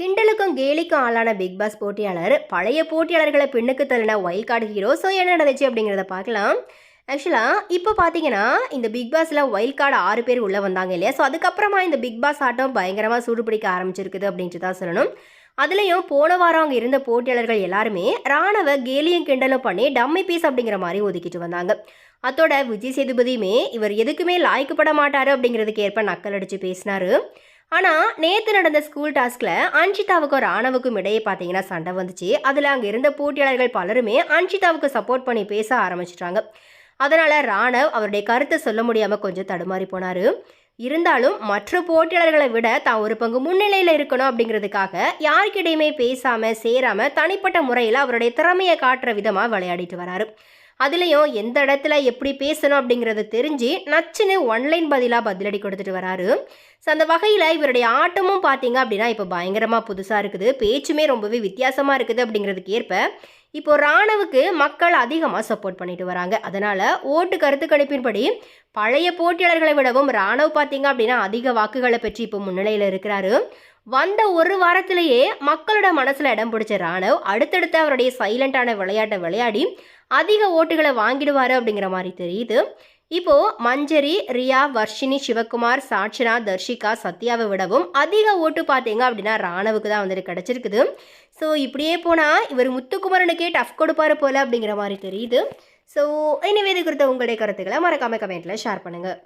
கிண்டலுக்கும் கேலிக்கும் ஆளான big pass போட்டியாளர் பழைய போட்டியாளர்களை பின்னுக்கு தள்ளின ஒயில் கார்டு ஹீரோ ஸோ என்ன நடந்துச்சு அப்படிங்கிறத பார்க்கலாம். ஆக்சுவலாக இப்போ பார்த்தீங்கன்னா இந்த பிக் பாஸில் ஒயில் கார்டு ஆறு பேர் உள்ளே வந்தாங்க இல்லையா? ஸோ அதுக்கப்புறமா இந்த பிக் பாஸ் ஆட்டம் பயங்கரமாக சூடுபிடிக்க ஆரம்பிச்சிருக்குது அப்படின்ட்டு தான் சொல்லணும். அதுலேயும் போன வாரம் அங்கே இருந்த போட்டியாளர்கள் எல்லாருமே ராணுவ கேலியும் கிண்டலும் பண்ணி டம்மி பீஸ் அப்படிங்கிற மாதிரி ஒதுக்கிட்டு வந்தாங்க. அத்தோட விஜய் சேதுபதியுமே இவர் எதுக்குமே லாய்க்கப்பட மாட்டார் அப்படிங்கிறதுக்கு ஏற்ப நக்கல் அடித்து பேசினாரு. ஆனால் நேற்று நடந்த ஸ்கூல் டாஸ்கில் அன்ஷிதாவுக்கும் ராணவுக்கும் இடையே பார்த்தீங்கன்னா சண்டை வந்துச்சு. அதில் அங்கே இருந்த போட்டியாளர்கள் பலருமே அன்ஷிதாவுக்கு சப்போர்ட் பண்ணி பேச ஆரம்பிச்சிட்டாங்க. அதனால் ராணவ் அவருடைய கருத்தை சொல்ல முடியாமல் கொஞ்சம் தடுமாறி போனார். இருந்தாலும் மற்ற போட்டியாளர்களை விட தான் ஒரு பங்கு முன்னிலையில் இருக்கணும் அப்படிங்கிறதுக்காக யாருக்கிடையுமே பேசாமல் சேராமல் தனிப்பட்ட முறையில் அவருடைய திறமையை காட்டுற விதமாக விளையாடிட்டு வராரு. அதுலேயும் எந்த இடத்துல எப்படி பேசணும் அப்படிங்கிறத தெரிஞ்சு நச்சுன்னு ஒன்லைன் பதிலாக பதிலடி கொடுத்துட்டு வராரு. ஸோ அந்த வகையில் இவருடைய ஆட்டமும் பார்த்தீங்க அப்படின்னா இப்போ பயங்கரமாக புதுசாக இருக்குது. பேச்சுமே ரொம்பவே வித்தியாசமாக இருக்குது அப்படிங்கிறதுக்கு ஏற்ப இப்போ ராணுவுக்கு மக்கள் அதிகமாக சப்போர்ட் பண்ணிட்டு வராங்க. அதனால் ஓட்டு கருத்து கணிப்பின்படி பழைய போட்டியாளர்களை விடவும் ராணுவ பார்த்தீங்க அப்படின்னா அதிக வாக்குகளை பெற்று இப்போ முன்னிலையில் இருக்கிறாரு. வந்த ஒரு வாரத்திலேயே மக்களோட மனசில் இடம் பிடிச்ச ராணவ் அடுத்தடுத்து அவருடைய சைலண்டான விளையாட்டை விளையாடி அதிக ஓட்டுகளை வாங்கிடுவார் அப்படிங்கிற மாதிரி தெரியுது. இப்போ மஞ்சரி ரியா வர்ஷினி சிவகுமார் சாட்சனா தர்ஷிகா சத்யாவை விடவும் அதிக ஓட்டு பார்த்தீங்க அப்படின்னா ராணவுக்கு தான் வந்துட்டு கிடச்சிருக்குது. ஸோ இப்படியே போனால் இவர் முத்துக்குமரனுக்கே டஃப் கொடுப்பாரு போல அப்படிங்கிற மாதிரி தெரியுது. ஸோ இனிவே இது குறித்த உங்களுடைய கருத்துக்களை மறக்காமல் கமெண்ட்டில் ஷேர் பண்ணுங்கள்